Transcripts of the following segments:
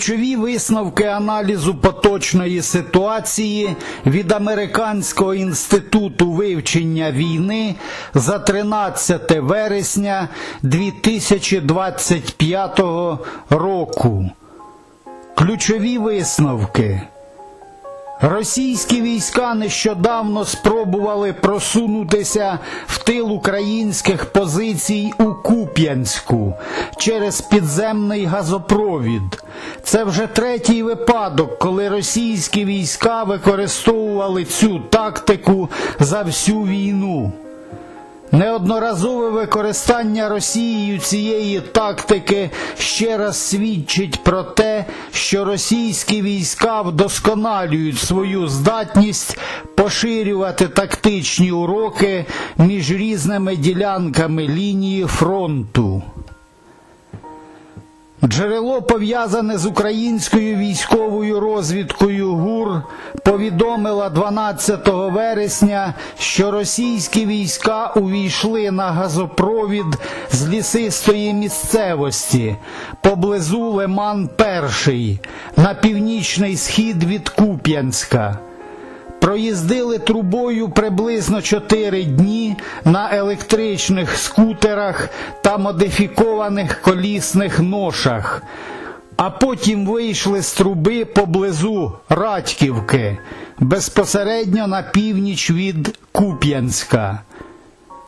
Ключові висновки аналізу поточної ситуації від Американського інституту вивчення війни за 13 вересня 2025 року. Ключові висновки. Російські війська нещодавно спробували просунутися в тил українських позицій у Куп'янську через підземний газопровід. Це вже третій випадок, коли російські війська використовували цю тактику за всю війну. Неодноразове використання Росією цієї тактики ще раз свідчить про те, що російські війська вдосконалюють свою здатність поширювати тактичні уроки між різними ділянками лінії фронту. Джерело, пов'язане з українською військовою розвідкою ГУР, повідомила 12 вересня, що російські війська увійшли на газопровід з лісистої місцевості поблизу Лиман Перший на північний схід від Куп'янська. Проїздили трубою приблизно 4 дні на електричних скутерах та модифікованих колісних ношах, а потім вийшли з труби поблизу Радьківки, безпосередньо на північ від Куп'янська.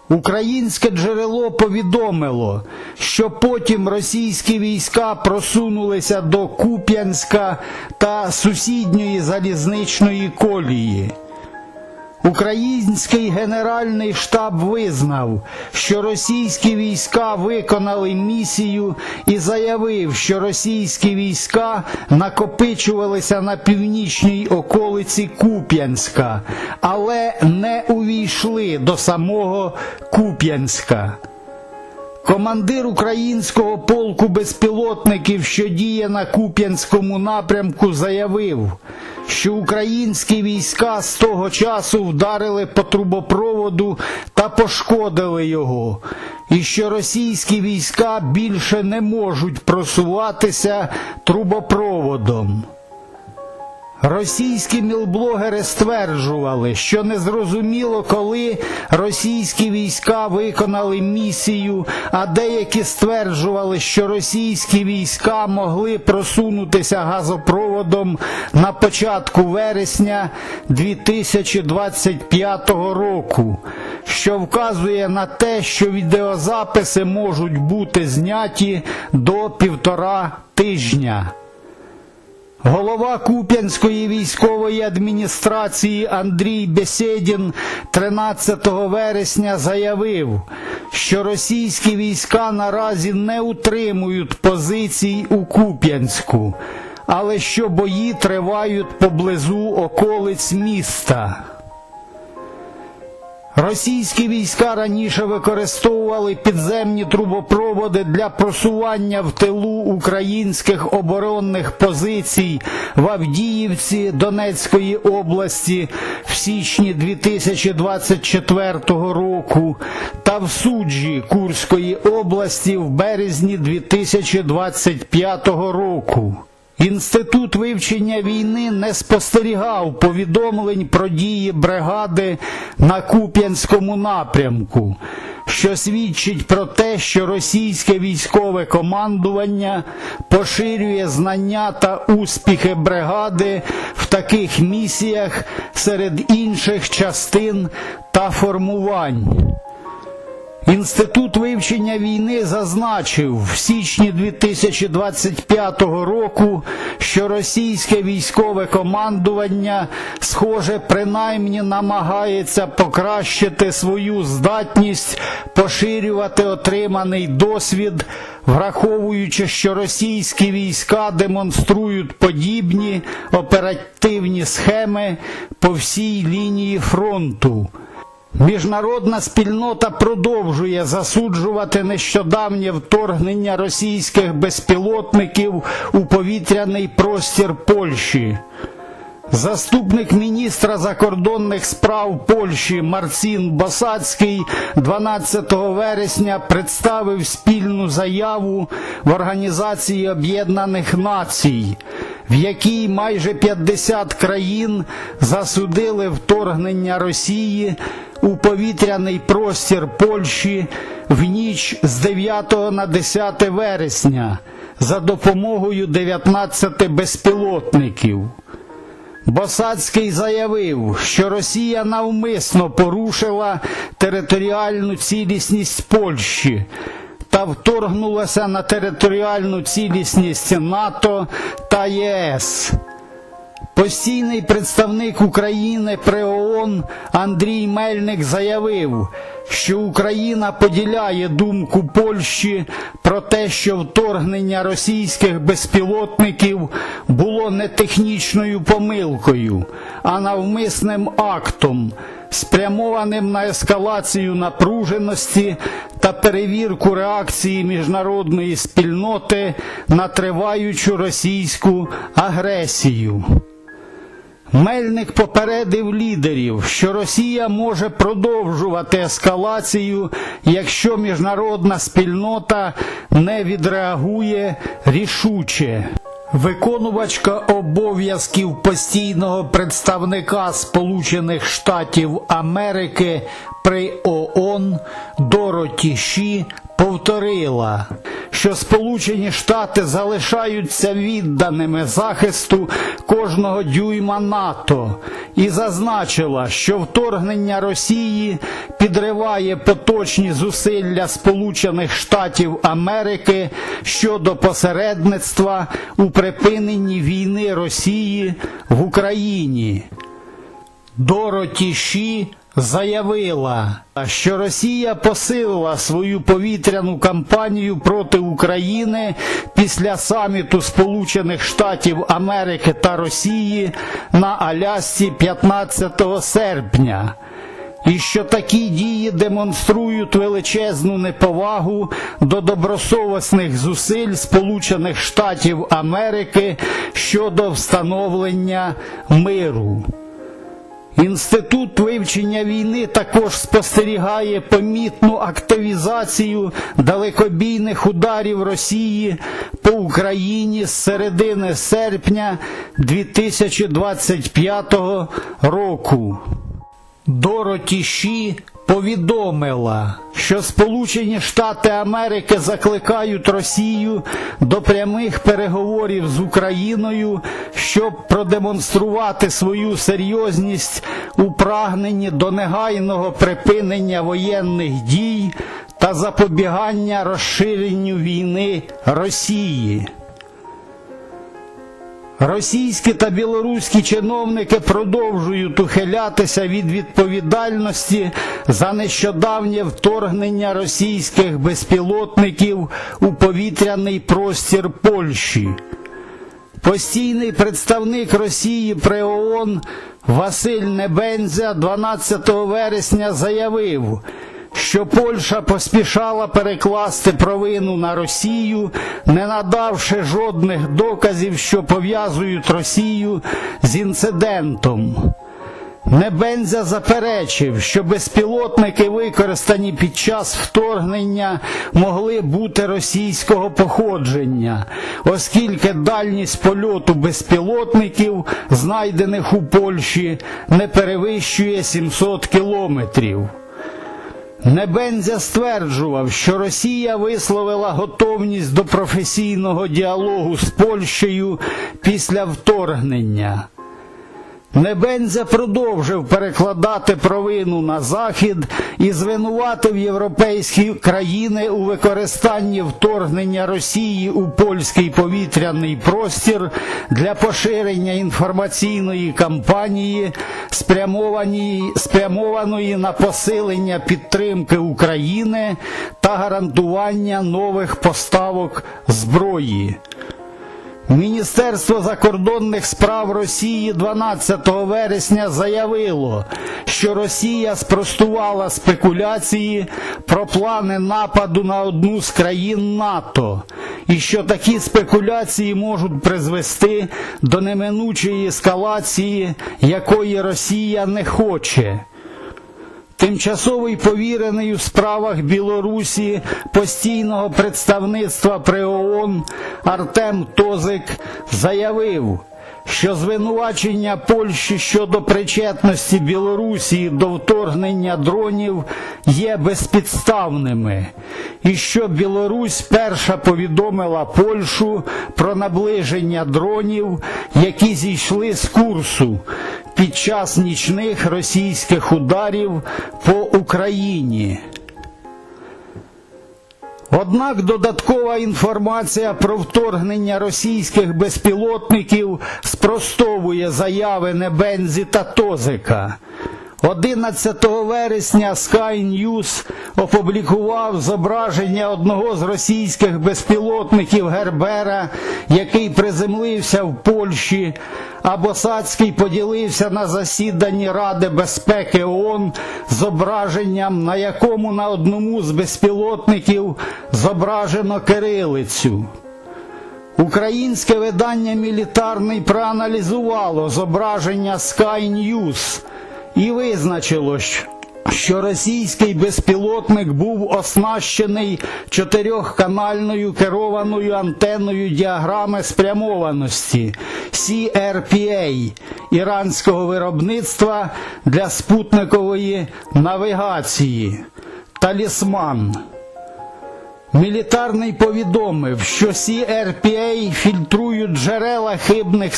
Українське джерело повідомило, що потім російські війська просунулися до Куп'янська та сусідньої залізничної колії. Український генеральний штаб визнав, що російські війська виконали місію і заявив, що російські війська накопичувалися на північній околиці Куп'янська, але не увійшли до самого Куп'янська. Командир українського полку безпілотників, що діє на Куп'янському напрямку, заявив, що українські війська з того часу вдарили по трубопроводу та пошкодили його, і що російські війська більше не можуть просуватися трубопроводом. Російські мілблогери стверджували, що незрозуміло, коли російські війська виконали місію, а деякі стверджували, що російські війська могли просунутися газопроводом на початку вересня 2025 року, що вказує на те, що відеозаписи можуть бути зняті до півтора тижня. Голова Куп'янської військової адміністрації Андрій Бесєдін 13 вересня заявив, що російські війська наразі не утримують позицій у Куп'янську, але що бої тривають поблизу околиць міста. Російські війська раніше використовували підземні трубопроводи для просування в тилу українських оборонних позицій в Авдіївці Донецької області в січні 2024 року та в суджі Курської області в березні 2025 року. Інститут вивчення війни не спостерігав повідомлень про дії бригади на Куп'янському напрямку, що свідчить про те, що російське військове командування поширює знання та успіхи бригади в таких місіях серед інших частин та формувань. Інститут вивчення війни зазначив в січні 2025 року, що російське військове командування, схоже, принаймні намагається покращити свою здатність поширювати отриманий досвід, враховуючи, що російські війська демонструють подібні оперативні схеми по всій лінії фронту. Міжнародна спільнота продовжує засуджувати нещодавнє вторгнення російських безпілотників у повітряний простір Польщі. Заступник міністра закордонних справ Польщі Марцін Босацький 12 вересня представив спільну заяву в Організації Об'єднаних Націй, в якій майже 50 країн засудили вторгнення Росії у повітряний простір Польщі в ніч з 9 на 10 вересня за допомогою 19 безпілотників. Босацький заявив, що Росія навмисно порушила територіальну цілісність Польщі та вторгнулася на територіальну цілісність НАТО та ЄС. Постійний представник України при ООН Андрій Мельник заявив, що Україна поділяє думку Польщі про те, що вторгнення російських безпілотників було не технічною помилкою, а навмисним актом, спрямованим на ескалацію напруженості та перевірку реакції міжнародної спільноти на триваючу російську агресію. Мельник попередив лідерів, що Росія може продовжувати ескалацію, якщо міжнародна спільнота не відреагує рішуче. Виконувачка обов'язків постійного представника Сполучених Штатів Америки при ООН Дороті Ші повторила, що Сполучені Штати залишаються відданими захисту кожного дюйма НАТО і зазначила, що вторгнення Росії підриває поточні зусилля Сполучених Штатів Америки щодо посередництва у припиненні війни Росії в Україні. Дороті Ші заявила, що Росія посилила свою повітряну кампанію проти України після саміту Сполучених Штатів Америки та Росії на Алясці 15 серпня. І що такі дії демонструють величезну неповагу до добросовісних зусиль Сполучених Штатів Америки щодо встановлення миру. Інститут вивчення війни також спостерігає помітну активізацію далекобійних ударів Росії по Україні з середини серпня 2025 року. Дороті Ші повідомила, що Сполучені Штати Америки закликають Росію до прямих переговорів з Україною, щоб продемонструвати свою серйозність у прагненні до негайного припинення воєнних дій та запобігання розширенню війни Росії. Російські та білоруські чиновники продовжують ухилятися від відповідальності за нещодавнє вторгнення російських безпілотників у повітряний простір Польщі. Постійний представник Росії при ООН Василь Небензя 12 вересня заявив, що Польща поспішала перекласти провину на Росію, не надавши жодних доказів, що пов'язують Росію з інцидентом. Небензя заперечив, що безпілотники, використані під час вторгнення, могли бути російського походження, оскільки дальність польоту безпілотників, знайдених у Польщі, не перевищує 700 кілометрів. Небензя стверджував, що Росія висловила готовність до професійного діалогу з Польщею після вторгнення. Небензя продовжив перекладати провину на Захід і звинуватив європейські країни у використанні вторгнення Росії у польський повітряний простір для поширення інформаційної кампанії, спрямованої, спрямованої на посилення підтримки України та гарантування нових поставок зброї. Міністерство закордонних справ Росії 12 вересня заявило, що Росія спростувала спекуляції про плани нападу на одну з країн НАТО і що такі спекуляції можуть призвести до неминучої ескалації, якої Росія не хоче. Тимчасовий повірений у справах Білорусі постійного представництва при ООН Артем Тозик заявив, що звинувачення Польщі щодо причетності Білорусі до вторгнення дронів є безпідставними, і що Білорусь перша повідомила Польщу про наближення дронів, які зійшли з курсу під час нічних російських ударів по Україні. Однак додаткова інформація про вторгнення російських безпілотників спростовує заяви Небензі та Тозика. 11 вересня Sky News опублікував зображення одного з російських безпілотників Гербера, який приземлився в Польщі, а Босацький поділився на засіданні Ради безпеки ООН зображенням, на якому на одному з безпілотників зображено кирилицю. Українське видання Мілітарний проаналізувало зображення Sky News і визначило, що- російський безпілотник був оснащений чотирьохканальною керованою антенною діаграми спрямованості CRPA іранського виробництва для спутникової навігації Талісман. Мілітарний повідомив, що CRPA фільтрують джерела хибних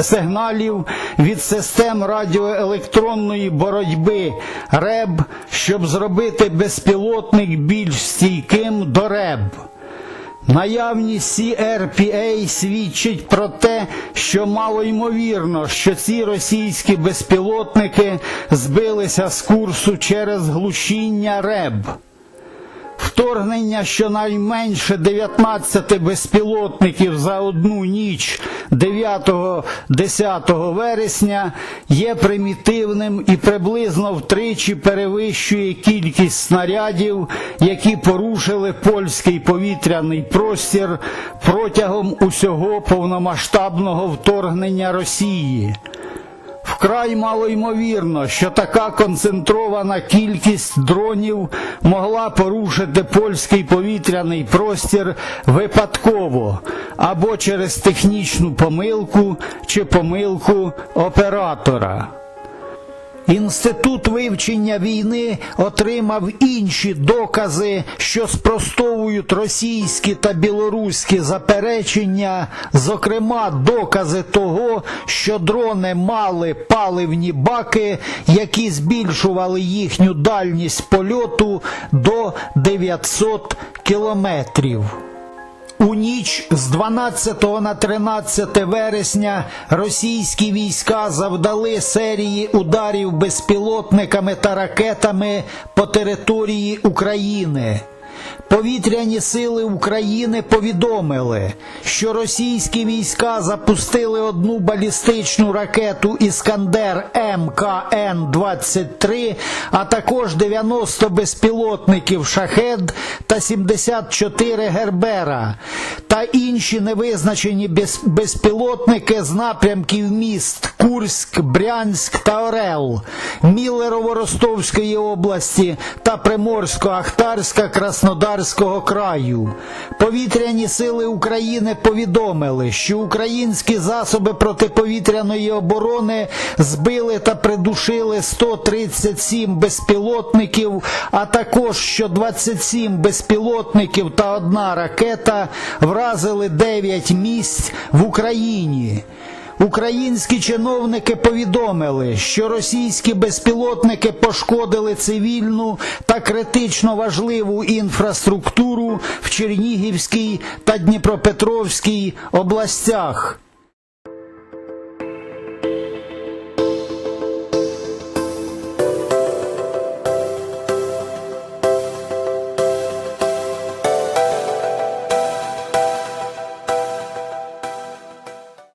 сигналів від систем радіоелектронної боротьби РЕБ, щоб зробити безпілотник більш стійким до РЕБ. Наявність CRPA свідчить про те, що мало ймовірно, що ці російські безпілотники збилися з курсу через глушіння РЕБ. Вторгнення щонайменше 19 безпілотників за одну ніч 9-10 вересня є примітивним і приблизно втричі перевищує кількість снарядів, які порушили польський повітряний простір протягом усього повномасштабного вторгнення Росії. Вкрай малоймовірно, що така концентрована кількість дронів могла порушити польський повітряний простір випадково або через технічну помилку чи помилку оператора. Інститут вивчення війни отримав інші докази, що спростовують російські та білоруські заперечення, зокрема, докази того, що дрони мали паливні баки, які збільшували їхню дальність польоту до 900 кілометрів. У ніч з 12 на 13 вересня російські війська завдали серії ударів безпілотниками та ракетами по території України. Повітряні сили України повідомили, що російські війська запустили одну балістичну ракету Іскандер МКН-23, а також 90 безпілотників Шахед та 74 Гербера та інші невизначені безпілотники з напрямків міст Курськ, Брянськ та Орел, Міллерово-Ростовської області та Приморсько-Ахтарська Краснодарського краю. Повітряні сили України повідомили, що українські засоби протиповітряної оборони збили та придушили 137 безпілотників, а також що 27 безпілотників та одна ракета вразили 9 місць в Україні. Українські чиновники повідомили, що російські безпілотники пошкодили цивільну та критично важливу інфраструктуру в Чернігівській та Дніпропетровській областях.